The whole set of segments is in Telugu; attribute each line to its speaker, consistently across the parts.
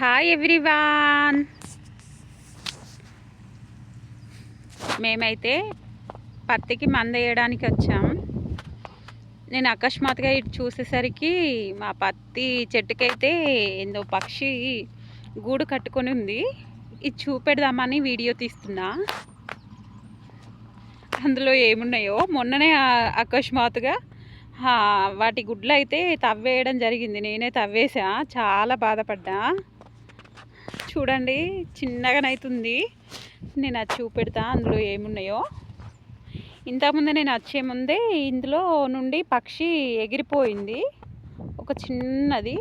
Speaker 1: హాయ్ ఎవ్రీవాన్ మేమైతే పత్తికి మంద వేయడానికి వచ్చాం. నేను అకస్మాత్తుగా ఇటు చూసేసరికి మా పత్తి చెట్టుకైతే ఏందో పక్షి గూడు కట్టుకొని ఉంది. ఇది చూపెడదామని వీడియో తీస్తున్నా. అందులో ఏమున్నాయో? మొన్ననే అకస్మాత్తుగా వాటి గుడ్లు అయితే తవ్వేయడం జరిగింది. నేనే తవ్వేసా చాలా బాధపడ్డా. చూడండి చిన్నగానైతుంది. నేను అది చూపెడతా అందులో ఏమున్నాయో. ఇంతకుముందు నేను వచ్చే ముందే ఇందులో నుండి పక్షి ఎగిరిపోయింది. ఒక చిన్నది.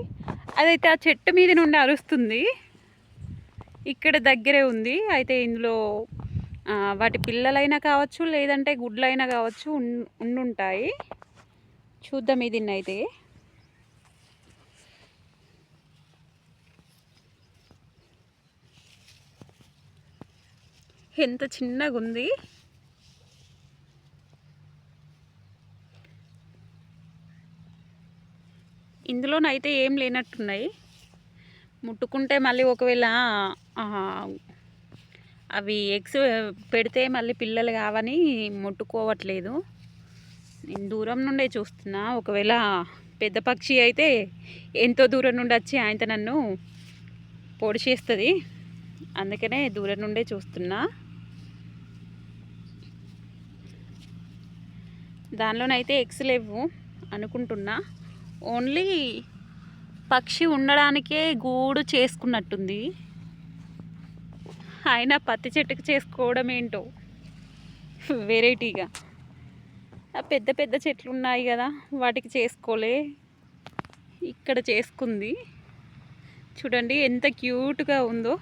Speaker 1: అదైతే ఆ చెట్టు మీద నుండి అరుస్తుంది. ఇక్కడ దగ్గరే ఉంది. అయితే ఇందులో వాటి పిల్లలైనా కావచ్చు లేదంటే గుడ్లైనా కావచ్చు ఉన్- ఉండుంటాయి. చూద్దాం ఇది అయితే ఎంత చిన్నగా ఉంది. ఇందులోనైతే ఏం లేనట్టున్నాయి. ముట్టుకుంటే మళ్ళీ ఒకవేళ అవి ఎగ్స్ పెడితే మళ్ళీ పిల్లలు కావని ముట్టుకోవట్లేదు. నేను దూరం నుండే చూస్తున్నా. ఒకవేళ పెద్ద పక్షి అయితే ఎంతో దూరం నుండి వచ్చి ఆయనతో నన్ను పొడి చేస్తుంది అందుకనే దూరం నుండే చూస్తున్నా. దానిలోనైతే ఎగ్స్ లేవు అనుకుంటున్నా. ఓన్లీ పక్షి ఉండడానికే గూడు చేసుకున్నట్టుంది. అయినా పత్తి చెట్టుకు చేసుకోవడం ఏంటో వెరైటీగా పెద్ద పెద్ద చెట్లు ఉన్నాయి కదా వాటికి చేసుకోలే. ఇక్కడ చేసుకుంది. చూడండి ఎంత క్యూట్గా ఉందో.